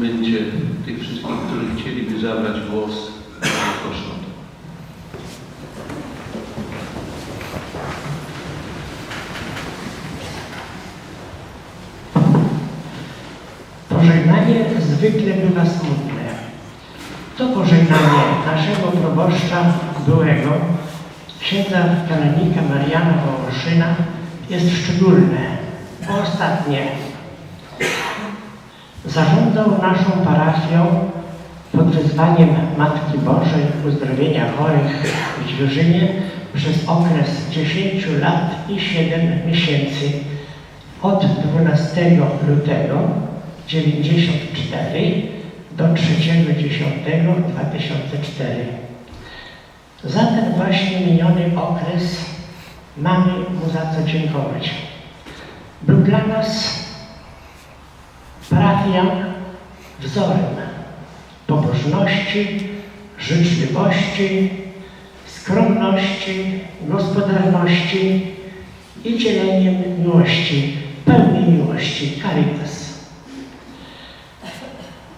momencie tych wszystkich, którzy chcieliby zabrać głos, proszę o to. Pożegnanie zwykle bywa smutne. To pożegnanie naszego proboszcza byłego, księdza kanonika Mariana Wołoszyna jest szczególne, bo ostatnie. Zarządzał naszą parafią pod wezwaniem Matki Bożej Uzdrowienia Chorych w Dźwierzynie przez okres 10 lat i 7 miesięcy od 12 lutego 94 do 3.10.2004. Za ten właśnie miniony okres mamy mu za co dziękować. Był dla nas parafian wzorem pobożności, życzliwości, skromności, gospodarności i dzieleniem miłości, pełnej miłości, caritas.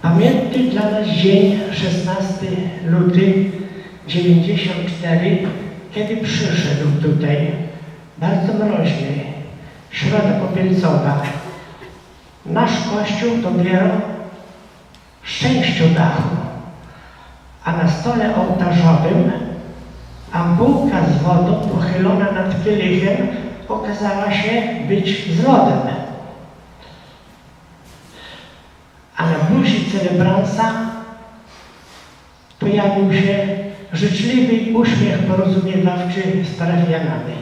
Pamiętny dla nas dzień 16 luty 94, kiedy przyszedł tutaj, bardzo mroźny, środa popielcowa. Nasz kościół dopiero szczęściu dachu, a na stole ołtarzowym ampułka z wodą pochylona nad kielichem okazała się być z lodem. A na buzi celebransa pojawił się życzliwy uśmiech porozumiewawczy z parafianami.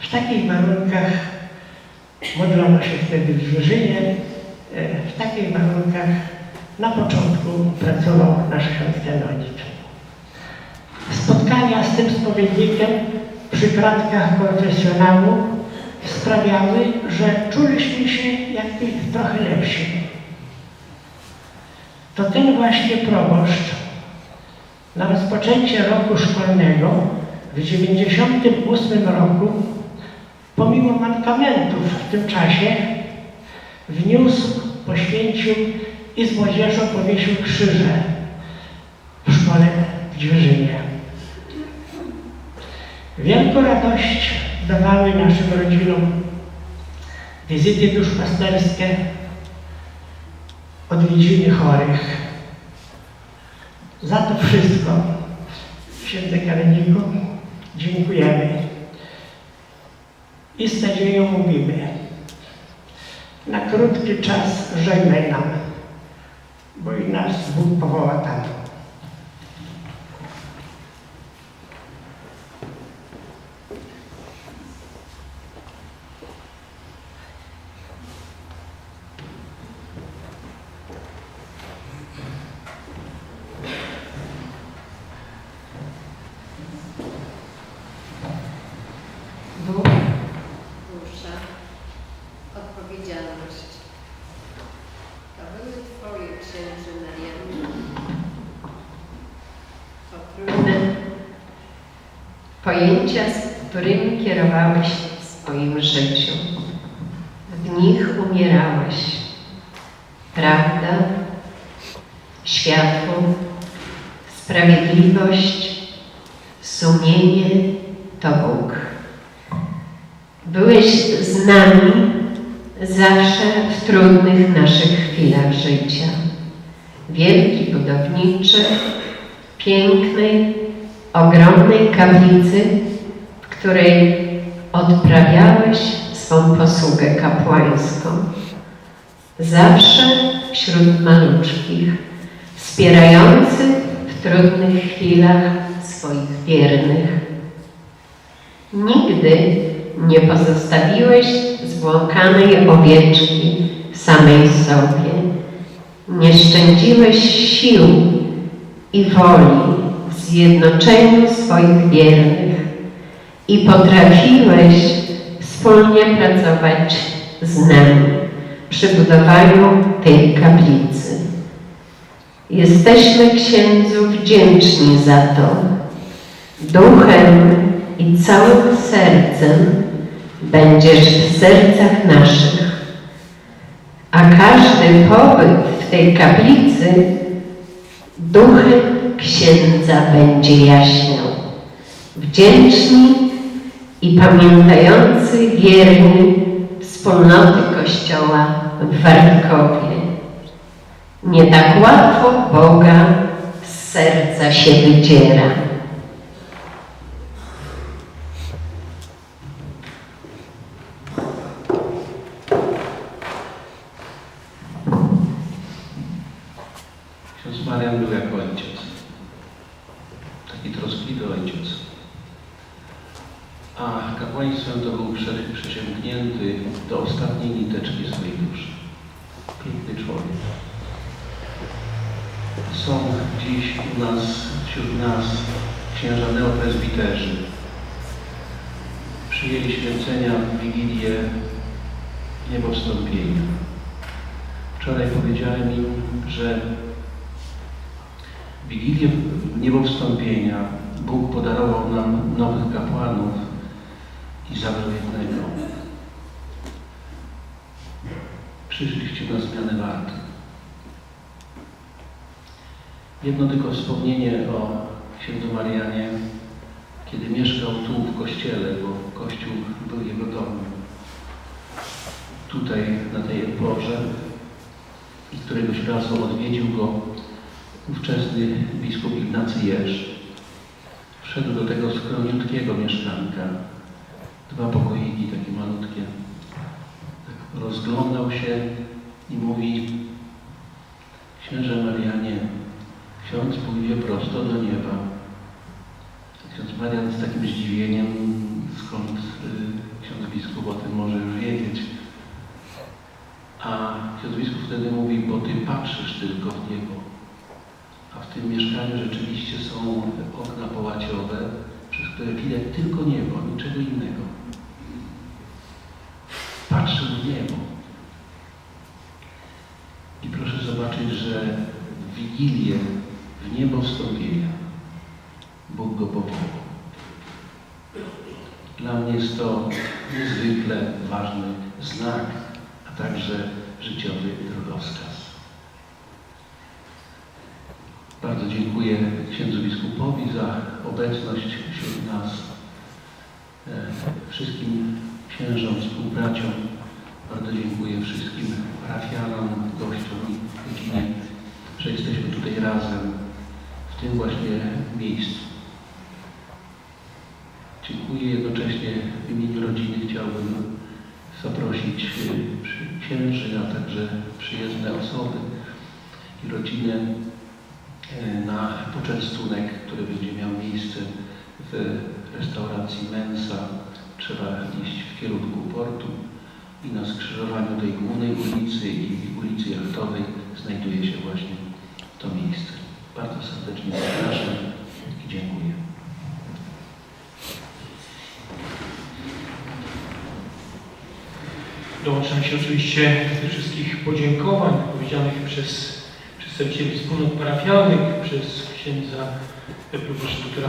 W takich warunkach modlono się wtedy w Zwierzynie, e, w takich warunkach na początku pracował nasz ksiądz kanonik. Spotkania z tym spowiednikiem przy kratkach konfesjonału sprawiały, że czuliśmy się jakby trochę lepsi. To ten właśnie proboszcz na rozpoczęcie roku szkolnego w 98 roku, pomimo mankamentów w tym czasie, wniósł, poświęcił i z młodzieżą powiesił krzyże w szkole w Dźwierzynie. Wielką radość dawały naszym rodzinom wizyty duszpasterskie, odwiedziny chorych. Za to wszystko, święte Kareniku, dziękujemy i z nadzieją mówimy, na krótki czas żegnaj nam, bo i nas Bóg powoła tam. Bóg dusza, odpowiedzialność. To były Twoje księży Marianna. To trudne pojęcia, z którymi kierowałeś w swoim życiu. W nich umierałeś. Prawda, światło, sprawiedliwość, sumienie to Bóg. Byłeś z nami zawsze w trudnych naszych chwilach życia. Wielki budowniczy, pięknej, ogromnej kaplicy, w której odprawiałeś swą posługę kapłańską. Zawsze wśród maluczkich, wspierający w trudnych chwilach swoich wiernych. Nigdy nie pozostawiłeś zbłąkanej owieczki samej sobie. Nie szczędziłeś sił i woli w zjednoczeniu swoich wiernych i potrafiłeś wspólnie pracować z nami przy budowaniu tej kaplicy. Jesteśmy księdzu wdzięczni za to. Duchem i całym sercem będziesz w sercach naszych. a każdy pobyt w tej kaplicy duchem księdza będzie jaśniał. Wdzięczni i pamiętający wierni wspólnoty Kościoła w Wartkowie. Nie tak łatwo Boga z serca się wydziera. Ksiądz Marian był jak ojciec. Taki troskliwy ojciec. A kapłaństwem to był prze- przesiąknięty do ostatniej niteczki swojej duszy. Piękny człowiek. Są dziś u nas, wśród nas księża neopresbiterzy. Przyjęli święcenia w Wigilię Niebowstąpienia. Wczoraj powiedziałem im, że Wigilię Niebowstąpienia Bóg podarował nam nowych kapłanów i zabrał jednego. Przyszliście na zmianę warty. Jedno tylko wspomnienie o księdzu Marianie, kiedy mieszkał tu w kościele, bo kościół był jego domem. Tutaj, na tej porze, i któregoś razu odwiedził go ówczesny biskup Ignacy Jerz. Wszedł do tego skromniutkiego mieszkanka, dwa pokoiki takie malutkie. Tak rozglądał się i mówi Księże Marianie, ksiądz pójdzie prosto do nieba. Ksiądz Marian z takim zdziwieniem, skąd y, ksiądz biskup o tym może już wiedzieć. A ksiądz biskup wtedy mówi, bo ty patrzysz tylko w niebo. W tym mieszkaniu rzeczywiście są okna połaciowe, przez które widać tylko niebo, niczego innego. Patrzył w niebo. I proszę zobaczyć, że w Wigilię, w niebo wstąpienia, Bóg go powołał. Dla mnie jest to niezwykle ważny znak, a także życiowy drogowskaz. Bardzo dziękuję księdzu biskupowi za obecność wśród nas, e, wszystkim księżom, współbraciom. Bardzo dziękuję wszystkim parafianom, gościom i rodzinie, że jesteśmy tutaj razem w tym właśnie miejscu. Dziękuję jednocześnie w imieniu rodziny chciałbym zaprosić e, księży, a także przyjezdne osoby i rodzinę na poczęstunek, który będzie miał miejsce w restauracji Mensa. Trzeba iść w kierunku portu i na skrzyżowaniu tej głównej ulicy i ulicy Jachtowej znajduje się właśnie to miejsce. Bardzo serdecznie zapraszam i dziękuję. Dołączam się oczywiście do wszystkich podziękowań powiedzianych przez przedstawicieli wspólnot parafialnych, przez księdza proboszcza doktora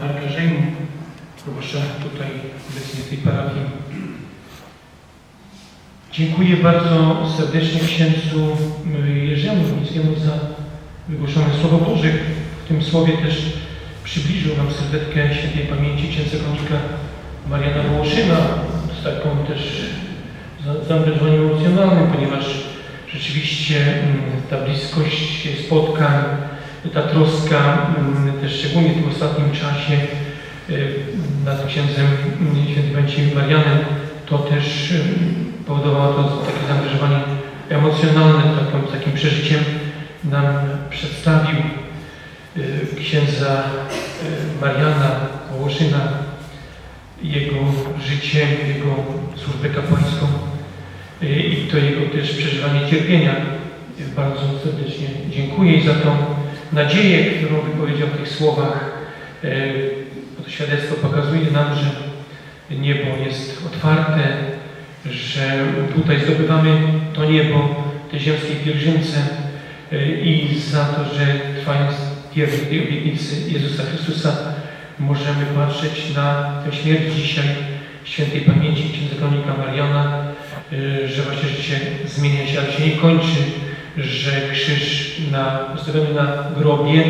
Marka Rzejmu, proboszcza tutaj obecnie tej parafii. Dziękuję bardzo serdecznie księdzu Jerzemu Wójckiemu za wygłoszone Słowo Boże. W tym słowie też przybliżył nam sylwetkę świętej pamięci księdza kanonika Mariana Wołoszyna z taką też za- zaangażowaniem emocjonalnym, ponieważ rzeczywiście mm, ta bliskość spotkań, ta troska, mm, też szczególnie w tym ostatnim czasie y, nad księdzem świętym Węciem Marianem, to też y, powodowało to takie zaangażowanie emocjonalne, takim, takim przeżyciem nam przedstawił y, księdza Mariana Wołoszyna, jego życie, jego służbę kapłańską i to jego też przeżywanie cierpienia. Bardzo serdecznie dziękuję i za tą nadzieję, którą wypowiedział w tych słowach. Bo To świadectwo pokazuje nam, że niebo jest otwarte, że tutaj zdobywamy to niebo, te ziemskiej pielgrzymce y, i za to, że trwając wiernie tej obietnicy Jezusa Chrystusa możemy patrzeć na tę śmierć dzisiaj świętej pamięci księdza Mariana y, że właśnie życie zmienia się, ale się nie kończy, że krzyż na, postawiony na grobie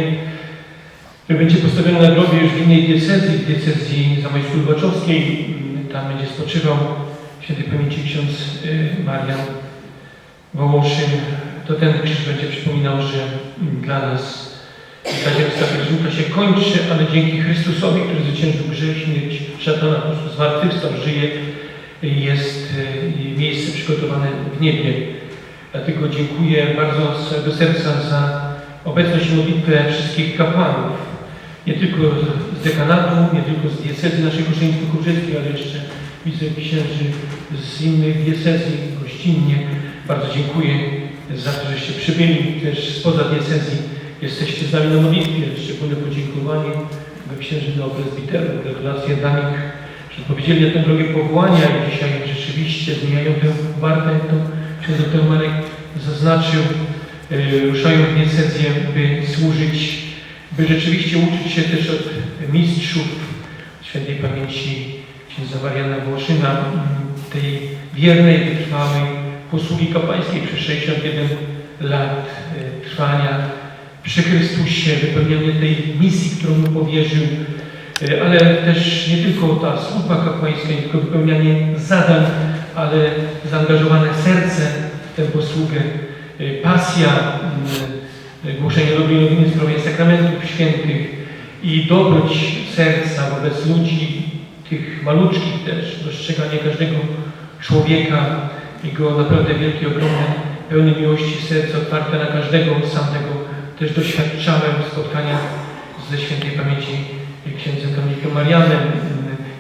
będzie postawiony na grobie już w innej diecezji, w diecezji zamojsko-lubaczowskiej. Tam będzie spoczywał świętej pamięci ksiądz y, Marian Wołoszyn. To ten krzyż będzie przypominał, że dla nas ta ziemska pielgrzymka się kończy, ale dzięki Chrystusowi, który zwyciężył grzech, śmierć, szatana, po prostu zmartwychwstał, żyje, jest y, miejsce przygotowane w niebie. Dlatego dziękuję bardzo z całego serca za obecność i modlitwę wszystkich kapłanów. Nie tylko z dekanatu, nie tylko z diecezji naszej koszalińsko-kurzyckiej, ale jeszcze widzę księży z innych diecezji, gościnnie. Bardzo dziękuję za to, żeście przybyli też spoza diecezji. Jesteście z nami na modlitwie. Szczególne podziękowanie dla księży do prezbiterów, gratulacje dla nich, że powiedzieli na tę drogę powołania i dzisiaj rzeczywiście zmieniają tę wartę, ksiądz dr Marek zaznaczył, e, ruszają w diecezję, by służyć, by rzeczywiście uczyć się też od mistrzów świętej pamięci księdza Mariana Wołoszyna, m, tej wiernej, wytrwałej posługi kapłańskiej przez 61 lat e, trwania przy Chrystusie, wypełnianie tej misji, którą mu powierzył, e, ale też nie tylko ta służba kapłańska, tylko wypełnianie zadań, ale zaangażowane serce w tę posługę, pasja, mm, głoszenie dobrej nowiny, sprawienie sakramentów świętych i dobroć serca wobec ludzi, tych maluczkich też, dostrzeganie każdego człowieka, jego naprawdę wielkie, ogromne, pełne miłości serce otwarte na każdego samego. Też doświadczałem spotkania ze świętej pamięci księdzem kanonikiem Marianem,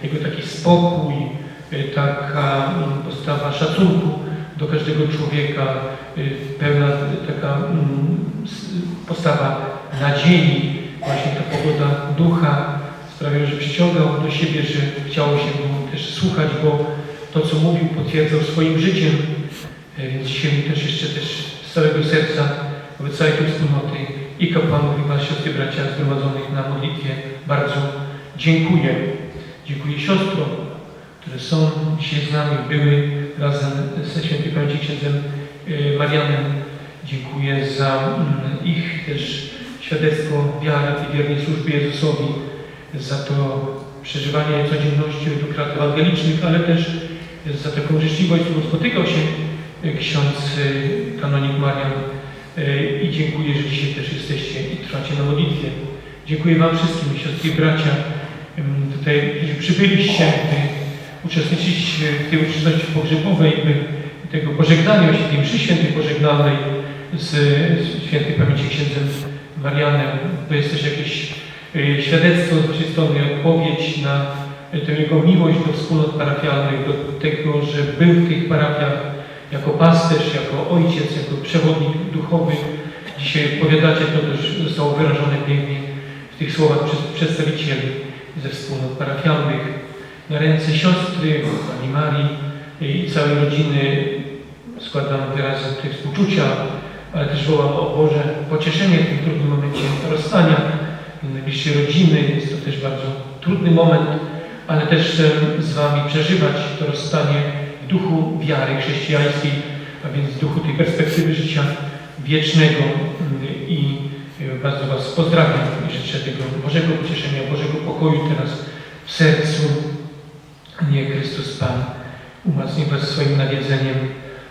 jego taki spokój, y, taka mm, postawa szacunku do każdego człowieka, y, pełna y, taka mm, postawa nadziei, właśnie ta pogoda ducha sprawiała, że przyciągał do siebie, że chciało się mu też słuchać, bo to, co mówił, potwierdzał swoim życiem. E, Więc dzisiaj też jeszcze też z całego serca wobec całej tej wspólnoty i kapłanów, i Was, siostry, bracia zgromadzonych na modlitwie bardzo dziękuję. Dziękuję siostrom, które są dzisiaj z nami, były razem ze księdzem e, Marianem. Dziękuję za mm, ich też świadectwo wiary i wiernej służby Jezusowi, za to przeżywanie codzienności lat ewangelicznych, ale też za taką życzliwość, którą spotykał się e, ksiądz e, kanonik Marian E, i dziękuję, że dzisiaj też jesteście i trwacie na modlitwie. Dziękuję Wam wszystkim, siostry i bracia, em, tutaj, którzy przybyliście, by uczestniczyć w tej uczestności pogrzebowej, tego pożegnania, właśnie tej mszy świętej pożegnalnej z, z świętej pamięci księdzem Marianem. To jest też jakieś e, świadectwo z Waszej strony, odpowiedź na e, tę Jego miłość do wspólnot parafialnych, do tego, że był w tych parafiach jako pasterz, jako ojciec, jako przewodnik duchowy. Dzisiaj odpowiadacie, to też zostało wyrażone pięknie w tych słowach przez przedstawicieli ze wspólnot parafialnych. Na ręce siostry, pani Marii i całej rodziny składam wyrazy tych współczucia, ale też wołam o Boże pocieszenie w tym trudnym momencie rozstania najbliższej rodziny. Jest to też bardzo trudny moment, ale też chcę z Wami przeżywać to rozstanie w duchu wiary chrześcijańskiej, a więc w duchu tej perspektywy życia wiecznego i bardzo Was pozdrawiam i życzę tego Bożego pocieszenia, Bożego pokoju teraz w sercu. Niech Chrystus Pan umacni Was swoim nawiedzeniem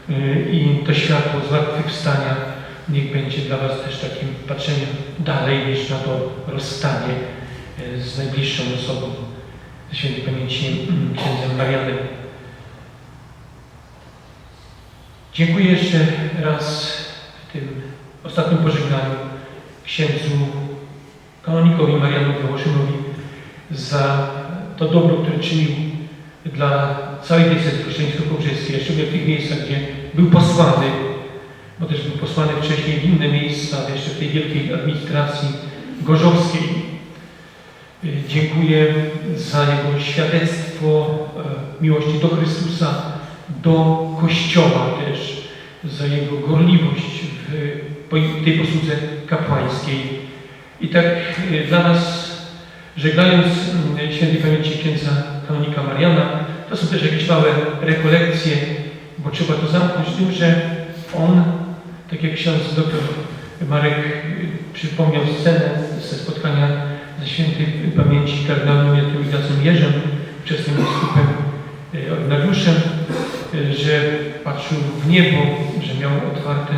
y, i to światło zmartwychwstania niech będzie dla Was też takim patrzeniem dalej niż na to rozstanie y, z najbliższą osobą świętej pamięci mm, księdzem Marianem. Dziękuję jeszcze raz w tym ostatnim pożegnaniu księdzu kanonikowi Marianowi Wołoszynowi za to dobro, które czynił dla całej diecezji kościelsko-kołczyńskiej, szczególnie w tych miejscach, gdzie był posłany, bo też był posłany wcześniej w inne miejsca, jeszcze w tej wielkiej administracji gorzowskiej. Y, Dziękuję za jego świadectwo e, miłości do Chrystusa, do Kościoła też, za jego gorliwość w tej posłudze kapłańskiej. I tak y, dla nas, żegnając świętej pamięci księdza kanonika Mariana, to są też jakieś małe rekolekcje bo trzeba to zamknąć. Tym, że on, tak jak ksiądz doktor Marek y, przypomniał scenę ze spotkania ze świętej pamięci kardynałem Ignacym Jerzem, wczesnym biskupem y, ordynariuszem, y, że patrzył w niebo, że miał otwarte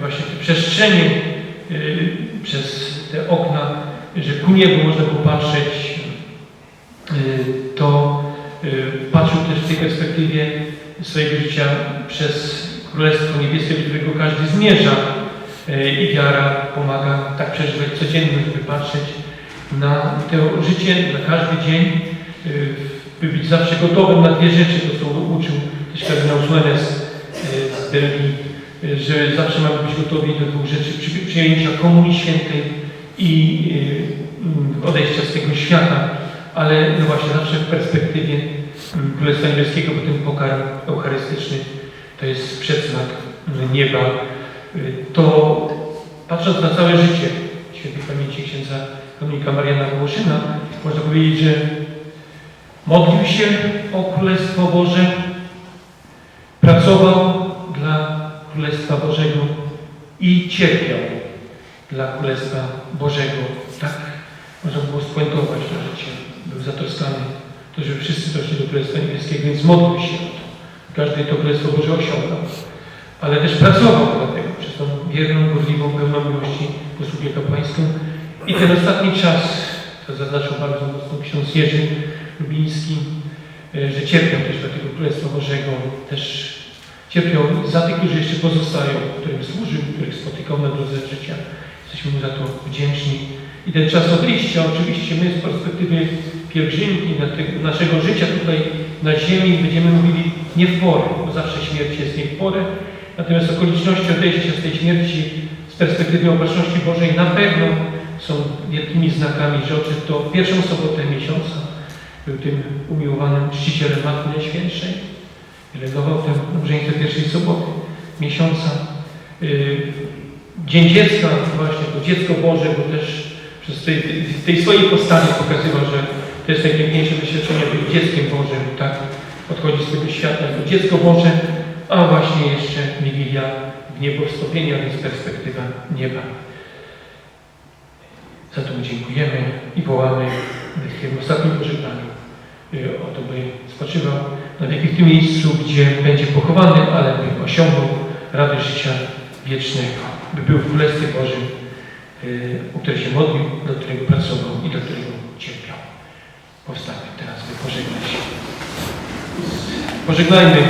właśnie te przestrzenie przez te okna, że ku niebu można było patrzeć, y, to y, patrzył też w tej perspektywie swojego życia przez Królestwo Niebieskie, do którego każdy zmierza y, i wiara pomaga tak przeżywać codziennie, żeby patrzeć na to życie, na każdy dzień, y, by być zawsze gotowym na dwie rzeczy, to co uczył też kardynał Suarez y, z Belgii, y, że zawsze mamy być gotowi do dwóch rzeczy, przy- przyjęcia Komunii Świętej i y, odejścia z tego świata, ale no właśnie zawsze w perspektywie mm, Królestwa Niebieskiego, bo ten pokarm eucharystyczny to jest przedznak nieba. To patrząc na całe życie świętej pamięci księdza kanonika Mariana Wołoszyna, można powiedzieć, że modlił się o Królestwo Boże, pracował dla Królestwa Bożego i cierpiał dla Królestwa Bożego. Tak można było spuentować na życie. Był zatroskany, to żeby wszyscy doszli do Królestwa Niebieskiego, więc modlił się o to. Każdy to Królestwo Boże osiągnął. Ale też pracował dlatego, przez tą wierną, gorliwą, pełną miłości posługę kapłańską. I ten ostatni czas, to zaznaczył bardzo mocno ksiądz Jerzy Lubiński, e, że cierpiał też dla tego Królestwa Bożego, też cierpiał za tych, którzy jeszcze pozostają, którym służył, których spotykał na drodze życia. Jesteśmy mu za to wdzięczni. I ten czas odejścia, oczywiście my z perspektywy pielgrzymki naszego życia tutaj na ziemi będziemy mówili nie w porę, bo zawsze śmierć jest nie w porę. Natomiast okoliczności odejścia z tej śmierci z perspektywy obecności Bożej na pewno są wielkimi znakami, że odszedł to pierwszą sobotę miesiąca. Był tym umiłowanym czcicielem Matki Najświętszej. Pielęgnował tę mężeństwo pierwszej soboty miesiąca. Yy, Dzień dziecka, właśnie to dziecko Boże, bo też przez tej, tej swojej postaci pokazywał, że to jest najpiękniejsze doświadczenie być dzieckiem Bożym, tak? Odchodzi z tego świata jako dziecko Boże, a właśnie jeszcze Wigilia w niebo wstąpienia, więc perspektywa nieba. Za to mu dziękujemy i wołamy w tym ostatnim pożegnaniu y, o to, by spoczywał na wieki w tym miejscu, gdzie będzie pochowany, ale by osiągnął radość życia wiecznego, by był w Królestwie Bożym, y, u którego się modlił, do którego pracował i do którego cierpiał. Powstawmy teraz, by pożegnać się. Pożegnajmy